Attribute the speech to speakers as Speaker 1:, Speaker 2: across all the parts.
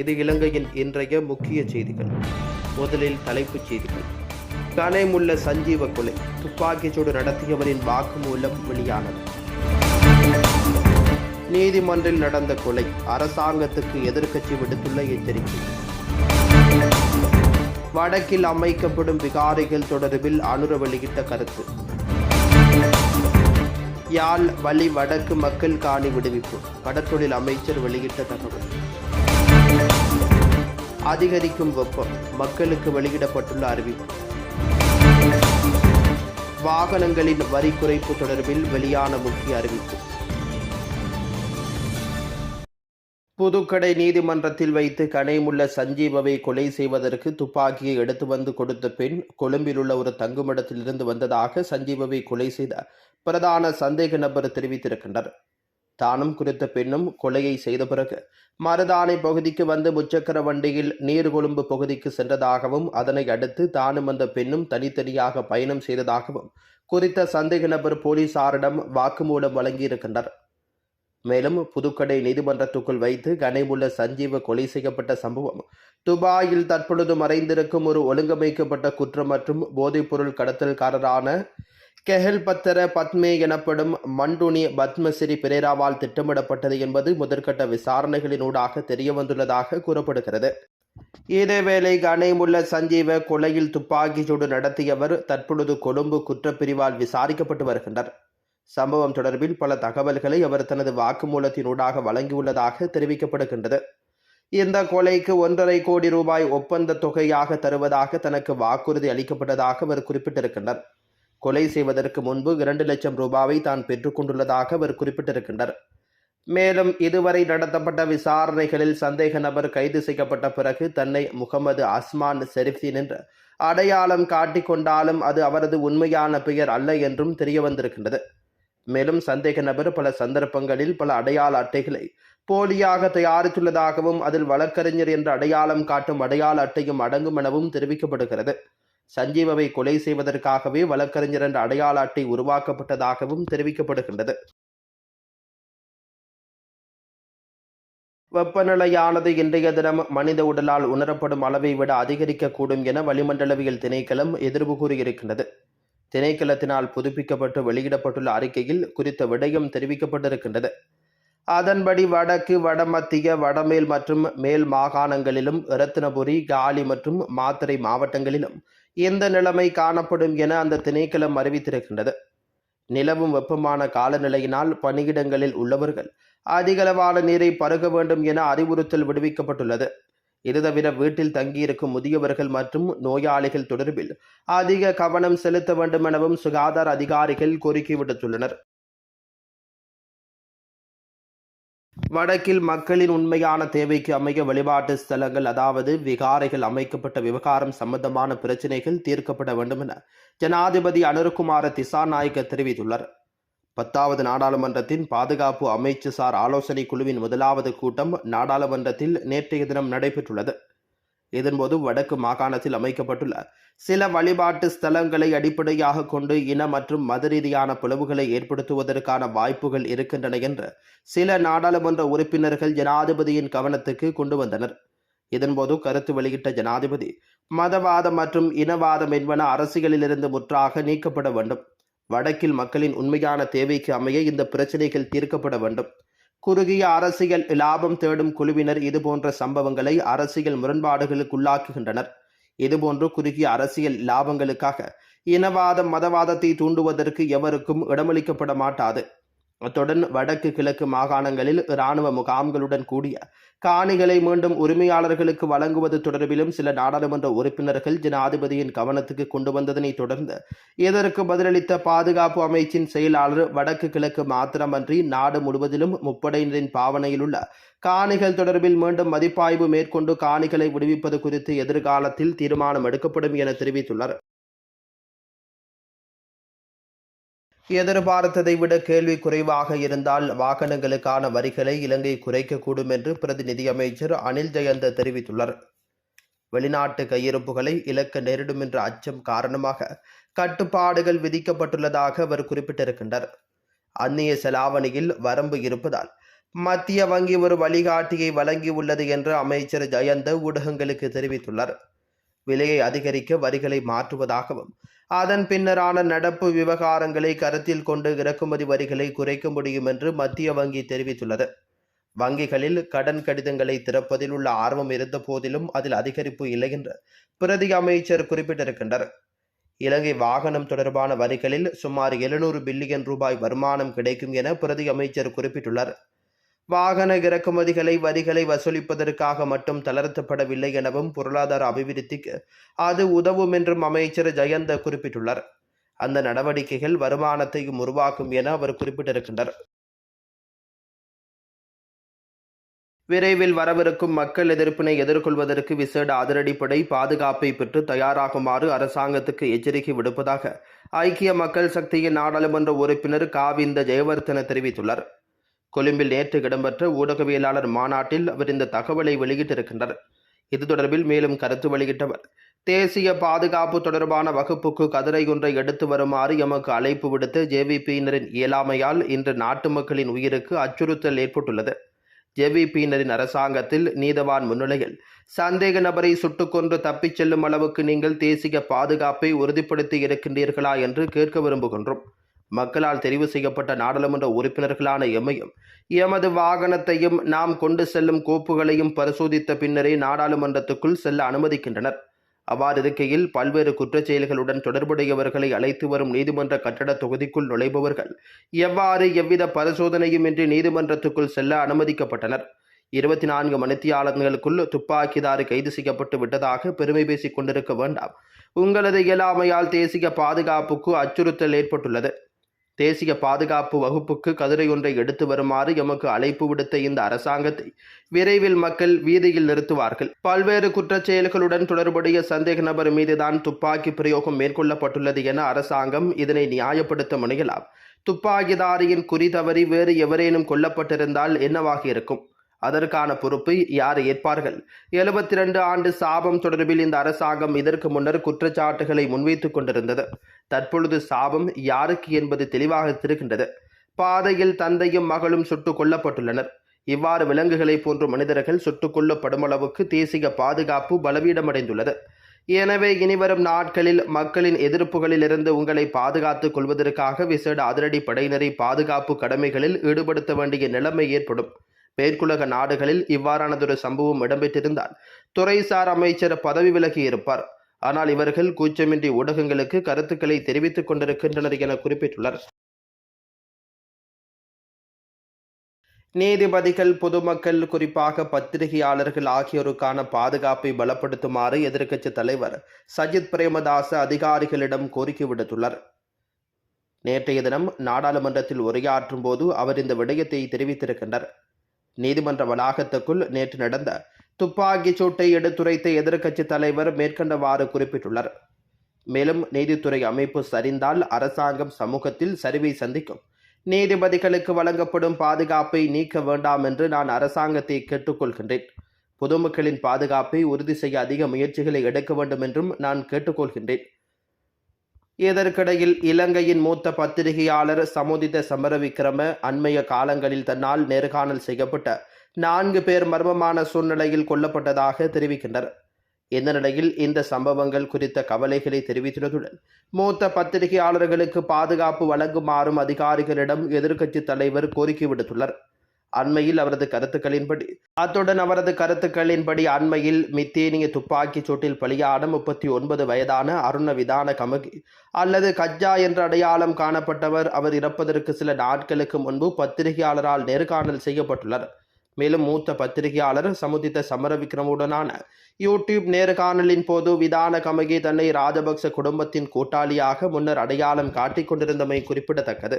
Speaker 1: இது இலங்கையின் இன்றைய முக்கிய செய்திகள் முதலில் தலைப்புச் செய்திகள் கலைமுள்ள சஞ்சீவ கொலை துப்பாக்கிச் சூடு நடத்தியவரின் வாக்குமூலம் வெளியானது நீதிமன்றில் நடந்த கொலை அரசாங்கத்துக்கு எதிர்க்கட்சி விடுத்துள்ள எச்சரிக்கை வடக்கில் அமைக்கப்படும் விகாரிகள் தொடர்பில் அனுர வெளியிட்ட கருத்து யாழ் வலி வடக்கு மக்கள் காணி விடுவிப்பு வடத்தொழில் அமைச்சர் வெளியிட்ட தகவல் அதிகரிக்கும் வெப்பம் மக்களுக்கு வெளியிடப்பட்டுள்ள அறிவிப்பு வாகனங்களின் வரி குறைப்பு தொடர்பில் வெளியான முக்கிய அறிவிப்பு புதுக்கடை நீதிமன்றத்தில் வைத்து கனைமுள்ள சஞ்சீவவை கொலை செய்வதற்கு துப்பாக்கியை எடுத்து வந்து கொடுத்த பெண் கொழும்பில் உள்ள ஒரு தங்குமிடத்திலிருந்து வந்ததாக சஞ்சீவவை கொலை செய்த பிரதான சந்தேக நபர் தெரிவித்திருக்கின்றனர் தானும் குறித்த பெண்ணும் கொலையை செய்த பிறகு மருதானை பகுதிக்கு வந்து முச்சக்கர வண்டியில் நீர்கொழும்பு பகுதிக்கு சென்றதாகவும் அதனை அடுத்து தானும் அந்த பெண்ணும் தனித்தனியாக பயணம் செய்ததாகவும் குறித்த சந்தேக நபர் போலீசாரிடம் வாக்குமூலம் வழங்கியிருக்கின்றனர் மேலும் புதுக்கடை நீதிமன்றத்துக்குள் வைத்து கனைமுள்ள சஞ்சீவ கொலை செய்யப்பட்ட சம்பவம் துபாயில் தற்பொழுது மறைந்திருக்கும் ஒரு ஒழுங்கமைக்கப்பட்ட குற்றம் மற்றும் போதைப்பொருள் கடத்தல்காரரான கெஹல் பத்தர பத்மே எனப்படும் மண்டுனி பத்மஸ்ரீ பிரேராவால் திட்டமிடப்பட்டது என்பது முதற்கட்ட விசாரணைகளினூடாக தெரியவந்துள்ளதாக கூறப்படுகிறது இதேவேளை கனேமுள்ள சஞ்சீவ கொலையில் துப்பாக்கிச்சூடு நடத்தியவர் தற்பொழுது கொழும்பு குற்றப்பிரிவால் விசாரிக்கப்பட்டு வருகின்றனர் சம்பவம் தொடர்பில் பல தகவல்களை அவர் தனது வாக்குமூலத்தினூடாக வழங்கியுள்ளதாக தெரிவிக்கப்படுகின்றது இந்த கொலைக்கு ஒன்றரை கோடி ரூபாய் ஒப்பந்த தொகையாக தருவதாக தனக்கு வாக்குறுதி அளிக்கப்பட்டதாக அவர் குறிப்பிட்டிருக்கின்றார் கொலை செய்வதற்கு முன்பு இரண்டு லட்சம் ரூபாவை தான் பெற்றுக்கொண்டுள்ளதாக அவர் குறிப்பிட்டிருக்கின்றார் மேலும் இதுவரை நடத்தப்பட்ட விசாரணைகளில் சந்தேக நபர் கைது செய்யப்பட்ட பிறகு தன்னை முகமது அஸ்மான் செரிப்தீன் என்று அடையாளம் காட்டிக்கொண்டாலும் கொண்டாலும் அது அவரது உண்மையான பெயர் அல்ல என்றும் தெரிய வந்திருக்கின்றது மேலும் சந்தேக நபர் பல சந்தர்ப்பங்களில் பல அடையாள அட்டைகளை போலியாக தயாரித்துள்ளதாகவும் அதில் வழக்கறிஞர் என்ற அடையாளம் காட்டும் அடையாள அட்டையும் அடங்கும் எனவும் தெரிவிக்கப்படுகிறது சஞ்சீவவை கொலை செய்வதற்காகவே வழக்கறிஞர் என்ற அடையாள அட்டை உருவாக்கப்பட்டதாகவும் தெரிவிக்கப்படுகின்றது வெப்பநிலையானது இன்றைய தினம் மனித உடலால் உணரப்படும் அளவை விட அதிகரிக்கக்கூடும் என வளிமண்டலவியல் திணைக்களம் எதிர்வு கூறியிருக்கின்றது திணைக்களத்தினால் புதுப்பிக்கப்பட்டு வெளியிடப்பட்டுள்ள அறிக்கையில் குறித்த விடயம் தெரிவிக்கப்பட்டிருக்கின்றது அதன்படி வடக்கு வடமத்திய வடமேல் மற்றும் மேல் மாகாணங்களிலும் ரத்னபுரி காலி மற்றும் மாத்திரை மாவட்டங்களிலும் இந்த நிலைமை காணப்படும் என அந்த திணைக்களம் அறிவித்திருக்கின்றது நிலவும் வெப்பமான காலநிலையினால் பணியிடங்களில் உள்ளவர்கள் அதிகளவான நீரை பருக வேண்டும் என அறிவுறுத்தல் விடுவிக்கப்பட்டுள்ளது இது தவிர வீட்டில் தங்கியிருக்கும் முதியவர்கள் மற்றும் நோயாளிகள் தொடர்பில் அதிக கவனம் செலுத்த வேண்டும் எனவும் சுகாதார அதிகாரிகள் கோரிக்கை விடுத்துள்ளனர் வடக்கில் மக்களின் உண்மையான தேவைக்கு அமைய வழிபாட்டு ஸ்தலங்கள் அதாவது விகாரைகள் அமைக்கப்பட்ட விவகாரம் சம்பந்தமான பிரச்சினைகள் தீர்க்கப்பட வேண்டும் என ஜனாதிபதி அனுருகுமார திசாநாயக்க தெரிவித்துள்ளார் பத்தாவது நாடாளுமன்றத்தின் பாதுகாப்பு அமைச்சு சார் ஆலோசனை குழுவின் முதலாவது கூட்டம் நாடாளுமன்றத்தில் நேற்றைய தினம் நடைபெற்றுள்ளது இதன்போது வடக்கு மாகாணத்தில் அமைக்கப்பட்டுள்ள சில வழிபாட்டு ஸ்தலங்களை அடிப்படையாக கொண்டு இன மற்றும் மத ரீதியான பிளவுகளை ஏற்படுத்துவதற்கான வாய்ப்புகள் இருக்கின்றன என்று சில நாடாளுமன்ற உறுப்பினர்கள் ஜனாதிபதியின் கவனத்துக்கு கொண்டு வந்தனர் இதன்போது கருத்து வெளியிட்ட ஜனாதிபதி மதவாதம் மற்றும் இனவாதம் என்பன அரசியலிலிருந்து முற்றாக நீக்கப்பட வேண்டும் வடக்கில் மக்களின் உண்மையான தேவைக்கு அமைய இந்த பிரச்சனைகள் தீர்க்கப்பட வேண்டும் குறுகிய அரசியல் லாபம் தேடும் குழுவினர் இதுபோன்ற சம்பவங்களை அரசியல் முரண்பாடுகளுக்குள்ளாக்குகின்றனர் இதுபோன்று குறுகிய அரசியல் லாபங்களுக்காக இனவாதம் மதவாதத்தை தூண்டுவதற்கு எவருக்கும் இடமளிக்கப்பட மாட்டாது அத்துடன் வடக்கு கிழக்கு மாகாணங்களில் இராணுவ முகாம்களுடன் கூடிய காணிகளை மீண்டும் உரிமையாளர்களுக்கு வழங்குவது தொடர்பிலும் சில நாடாளுமன்ற உறுப்பினர்கள் ஜனாதிபதியின் கவனத்துக்கு கொண்டு வந்ததனை தொடர்ந்து இதற்கு பதிலளித்த பாதுகாப்பு அமைச்சின் செயலாளர் வடக்கு கிழக்கு மாத்திரமன்றி நாடு முழுவதிலும் முப்படையினரின் பாவனையில் உள்ள காணிகள் தொடர்பில் மீண்டும் மதிப்பாய்வு மேற்கொண்டு காணிகளை விடுவிப்பது குறித்து எதிர்காலத்தில் தீர்மானம் எடுக்கப்படும் என தெரிவித்துள்ளார் எதிர்பார்த்ததை விட கேள்வி குறைவாக இருந்தால் வாகனங்களுக்கான வரிகளை இலங்கை குறைக்கக்கூடும் என்று பிரதிநிதி அமைச்சர் அனில் ஜெயந்த தெரிவித்துள்ளார் வெளிநாட்டு கையிருப்புகளை இழக்க நேரிடும் என்ற அச்சம் காரணமாக கட்டுப்பாடுகள் விதிக்கப்பட்டுள்ளதாக அவர் குறிப்பிட்டிருக்கின்றார் அந்நிய செலாவணியில் வரம்பு இருப்பதால் மத்திய வங்கி ஒரு வழிகாட்டியை வழங்கியுள்ளது என்று அமைச்சர் ஜெயந்த ஊடகங்களுக்கு தெரிவித்துள்ளார் விலையை அதிகரிக்க வரிகளை மாற்றுவதாகவும் அதன் பின்னரான நடப்பு விவகாரங்களை கருத்தில் கொண்டு இறக்குமதி வரிகளை குறைக்க முடியும் என்று மத்திய வங்கி தெரிவித்துள்ளது வங்கிகளில் கடன் கடிதங்களை திறப்பதில் உள்ள ஆர்வம் இருந்த போதிலும் அதில் அதிகரிப்பு இல்லை என்று பிரதி அமைச்சர் குறிப்பிட்டிருக்கின்றனர் இலங்கை வாகனம் தொடர்பான வரிகளில் சுமார் எழுநூறு பில்லியன் ரூபாய் வருமானம் கிடைக்கும் என பிரதி அமைச்சர் குறிப்பிட்டுள்ளார் வாகன இறக்குமதிகளை வரிகளை வசூலிப்பதற்காக மட்டும் தளர்த்தப்படவில்லை எனவும் பொருளாதார அபிவிருத்திக்கு அது உதவும் என்றும் அமைச்சர் ஜெயந்த குறிப்பிட்டுள்ளார் அந்த நடவடிக்கைகள் வருமானத்தையும் உருவாக்கும் என அவர் குறிப்பிட்டிருக்கின்றார் விரைவில் வரவிருக்கும் மக்கள் எதிர்ப்பினை எதிர்கொள்வதற்கு விசேட அதிரடிப்படை பாதுகாப்பை பெற்று தயாராகுமாறு அரசாங்கத்துக்கு எச்சரிக்கை விடுப்பதாக ஐக்கிய மக்கள் சக்தியின் நாடாளுமன்ற உறுப்பினர் காவிந்த ஜெயவர்தன தெரிவித்துள்ளார் கொழும்பில் நேற்று இடம்பெற்ற ஊடகவியலாளர் மாநாட்டில் அவர் இந்த தகவலை வெளியிட்டிருக்கின்றார் இது தொடர்பில் மேலும் கருத்து வெளியிட்டவர் தேசிய பாதுகாப்பு தொடர்பான வகுப்புக்கு கதிரை ஒன்றை எடுத்து வருமாறு எமக்கு அழைப்பு விடுத்த ஜேவிபியினரின் இயலாமையால் இன்று நாட்டு மக்களின் உயிருக்கு அச்சுறுத்தல் ஏற்பட்டுள்ளது ஜேவிபியினரின் அரசாங்கத்தில் நீதவான் முன்னிலையில் சந்தேக நபரை சுட்டுக்கொன்று தப்பிச் செல்லும் அளவுக்கு நீங்கள் தேசிய பாதுகாப்பை உறுதிப்படுத்தி இருக்கின்றீர்களா என்று கேட்க விரும்புகின்றோம் மக்களால் தெரிவு செய்யப்பட்ட நாடாளுமன்ற உறுப்பினர்களான எம்மையும் எமது வாகனத்தையும் நாம் கொண்டு செல்லும் கோப்புகளையும் பரிசோதித்த பின்னரே நாடாளுமன்றத்துக்குள் செல்ல அனுமதிக்கின்றனர் அவ்வாறு இருக்கையில் பல்வேறு குற்றச் செயல்களுடன் தொடர்புடையவர்களை அழைத்து வரும் நீதிமன்ற கட்டட தொகுதிக்குள் நுழைபவர்கள் எவ்வாறு எவ்வித பரிசோதனையும் இன்றி நீதிமன்றத்துக்குள் செல்ல அனுமதிக்கப்பட்டனர் இருபத்தி நான்கு மணித்தியாளர்களுக்குள் துப்பாக்கிதாறு கைது செய்யப்பட்டு விட்டதாக பெருமை பேசிக் கொண்டிருக்க வேண்டாம் உங்களது இயலாமையால் தேசிய பாதுகாப்புக்கு அச்சுறுத்தல் ஏற்பட்டுள்ளது தேசிய பாதுகாப்பு வகுப்புக்கு கதிரை ஒன்றை எடுத்து வருமாறு எமக்கு அழைப்பு விடுத்த இந்த அரசாங்கத்தை விரைவில் மக்கள் வீதியில் நிறுத்துவார்கள் பல்வேறு குற்றச் செயல்களுடன் தொடர்புடைய சந்தேக நபர் மீதுதான் துப்பாக்கி பிரயோகம் மேற்கொள்ளப்பட்டுள்ளது என அரசாங்கம் இதனை நியாயப்படுத்த முனையலாம் துப்பாக்கிதாரியின் குறி தவறி வேறு எவரேனும் கொல்லப்பட்டிருந்தால் என்னவாக இருக்கும் அதற்கான பொறுப்பு யார் ஏற்பார்கள் எழுபத்தி ரெண்டு ஆண்டு சாபம் தொடர்பில் இந்த அரசாங்கம் இதற்கு முன்னர் குற்றச்சாட்டுகளை முன்வைத்துக் கொண்டிருந்தது தற்பொழுது சாபம் யாருக்கு என்பது தெளிவாக திருக்கின்றது பாதையில் தந்தையும் மகளும் சுட்டுக் கொல்லப்பட்டுள்ளனர் இவ்வாறு விலங்குகளை போன்ற மனிதர்கள் சுட்டுக் கொல்லப்படும் அளவுக்கு தேசிய பாதுகாப்பு பலவீடமடைந்துள்ளது எனவே இனிவரும் நாட்களில் மக்களின் எதிர்ப்புகளில் இருந்து உங்களை பாதுகாத்துக் கொள்வதற்காக விசேட அதிரடி படையினரை பாதுகாப்பு கடமைகளில் ஈடுபடுத்த வேண்டிய நிலைமை ஏற்படும் மேற்குலக நாடுகளில் இவ்வாறானதொரு சம்பவம் இடம்பெற்றிருந்தால் துறைசார் அமைச்சர் பதவி விலகி இருப்பார் ஆனால் இவர்கள் கூச்சமின்றி ஊடகங்களுக்கு கருத்துக்களை தெரிவித்துக் கொண்டிருக்கின்றனர் என குறிப்பிட்டுள்ளார் நீதிபதிகள் பொதுமக்கள் குறிப்பாக பத்திரிகையாளர்கள் ஆகியோருக்கான பாதுகாப்பை பலப்படுத்துமாறு எதிர்க்கட்சித் தலைவர் சஜித் பிரேமதாச அதிகாரிகளிடம் கோரிக்கை விடுத்துள்ளார் நேற்றைய தினம் நாடாளுமன்றத்தில் உரையாற்றும் போது அவர் இந்த விடயத்தை தெரிவித்திருக்கின்றார் நீதிமன்ற வளாகத்துக்குள் நேற்று நடந்த துப்பாக்கிச் சூட்டை எடுத்துரைத்த எதிர்க்கட்சி தலைவர் மேற்கண்டவாறு குறிப்பிட்டுள்ளார் மேலும் நீதித்துறை அமைப்பு சரிந்தால் அரசாங்கம் சமூகத்தில் சரிவை சந்திக்கும் நீதிபதிகளுக்கு வழங்கப்படும் பாதுகாப்பை நீக்க வேண்டாம் என்று நான் அரசாங்கத்தை கேட்டுக்கொள்கின்றேன் பொதுமக்களின் பாதுகாப்பை உறுதி செய்ய அதிக முயற்சிகளை எடுக்க வேண்டும் என்றும் நான் கேட்டுக்கொள்கின்றேன் இதற்கிடையில் இலங்கையின் மூத்த பத்திரிகையாளர் சமுதித சமரவிக்ரம அண்மைய காலங்களில் தன்னால் நேர்காணல் செய்யப்பட்ட நான்கு பேர் மர்மமான சூழ்நிலையில் கொல்லப்பட்டதாக தெரிவிக்கின்றனர் இந்த நிலையில் இந்த சம்பவங்கள் குறித்த கவலைகளை தெரிவித்துள்ளதுடன் மூத்த பத்திரிகையாளர்களுக்கு பாதுகாப்பு வழங்குமாறும் அதிகாரிகளிடம் எதிர்க்கட்சித் தலைவர் கோரிக்கை விடுத்துள்ளார் அண்மையில் அவரது கருத்துக்களின்படி அத்துடன் அவரது கருத்துக்களின்படி அண்மையில் மித்தேனிய துப்பாக்கிச் சூட்டில் பலியான முப்பத்தி ஒன்பது வயதான அருண விதான கமகி அல்லது கஜ்ஜா என்ற அடையாளம் காணப்பட்டவர் அவர் இறப்பதற்கு சில நாட்களுக்கு முன்பு பத்திரிகையாளரால் நேர்காணல் செய்யப்பட்டுள்ளார் மேலும் மூத்த பத்திரிகையாளர் சமுதித்த சமரவிக்ரமுடனான யூடியூப் நேர்காணலின் போது விதான கமகி தன்னை ராஜபக்ச குடும்பத்தின் கூட்டாளியாக முன்னர் அடையாளம் காட்டிக் கொண்டிருந்தமை குறிப்பிடத்தக்கது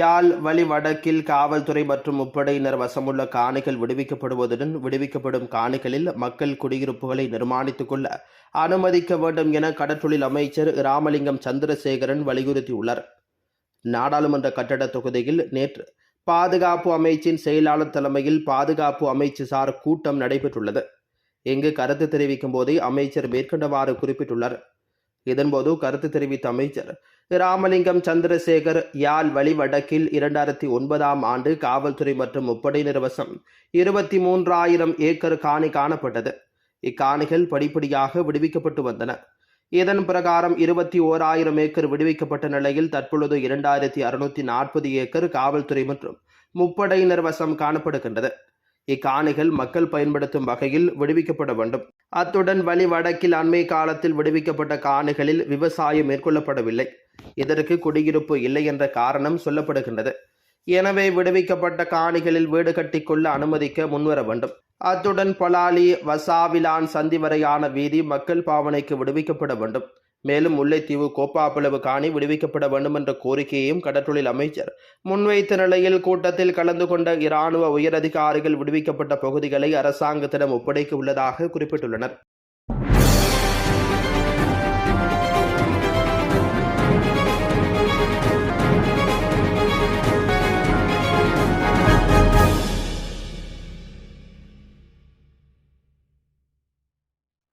Speaker 1: யாழ் வழி வடக்கில் காவல்துறை மற்றும் முப்படையினர் வசமுள்ள காணிகள் விடுவிக்கப்படுவதுடன் விடுவிக்கப்படும் காணிகளில் மக்கள் குடியிருப்புகளை நிர்மாணித்துக் கொள்ள அனுமதிக்க வேண்டும் என கடற்றொழில் அமைச்சர் ராமலிங்கம் சந்திரசேகரன் வலியுறுத்தியுள்ளார் நாடாளுமன்ற கட்டட தொகுதியில் நேற்று பாதுகாப்பு அமைச்சின் செயலாளர் தலைமையில் பாதுகாப்பு அமைச்சு சார் கூட்டம் நடைபெற்றுள்ளது இங்கு கருத்து தெரிவிக்கும் போதே அமைச்சர் மேற்கண்டவாறு குறிப்பிட்டுள்ளார் இதன்போது கருத்து தெரிவித்த அமைச்சர் ராமலிங்கம் சந்திரசேகர் யாழ் வழிவடக்கில் இரண்டாயிரத்தி ஒன்பதாம் ஆண்டு காவல்துறை மற்றும் முப்படையினர் வசம் இருபத்தி மூன்றாயிரம் ஏக்கர் காணி காணப்பட்டது இக்காணிகள் படிப்படியாக விடுவிக்கப்பட்டு வந்தன இதன் பிரகாரம் இருபத்தி ஓராயிரம் ஏக்கர் விடுவிக்கப்பட்ட நிலையில் தற்பொழுது இரண்டாயிரத்தி அறுநூத்தி நாற்பது ஏக்கர் காவல்துறை மற்றும் முப்படையினர் வசம் காணப்படுகின்றது இக்காணிகள் மக்கள் பயன்படுத்தும் வகையில் விடுவிக்கப்பட வேண்டும் அத்துடன் வழி வடக்கில் அண்மை காலத்தில் விடுவிக்கப்பட்ட காணிகளில் விவசாயம் மேற்கொள்ளப்படவில்லை இதற்கு குடியிருப்பு இல்லை என்ற காரணம் சொல்லப்படுகின்றது எனவே விடுவிக்கப்பட்ட காணிகளில் வீடு கட்டிக்கொள்ள அனுமதிக்க முன்வர வேண்டும் அத்துடன் பலாலி வசாவிலான் சந்தி வரையான வீதி மக்கள் பாவனைக்கு விடுவிக்கப்பட வேண்டும் மேலும் முல்லைத்தீவு கோப்பாப்பளவு காணி விடுவிக்கப்பட வேண்டும் என்ற கோரிக்கையையும் கடற்றொழில் அமைச்சர் முன்வைத்த நிலையில் கூட்டத்தில் கலந்து கொண்ட இராணுவ உயரதிகாரிகள் விடுவிக்கப்பட்ட பகுதிகளை அரசாங்கத்திடம் ஒப்படைக்க உள்ளதாக குறிப்பிட்டுள்ளனர்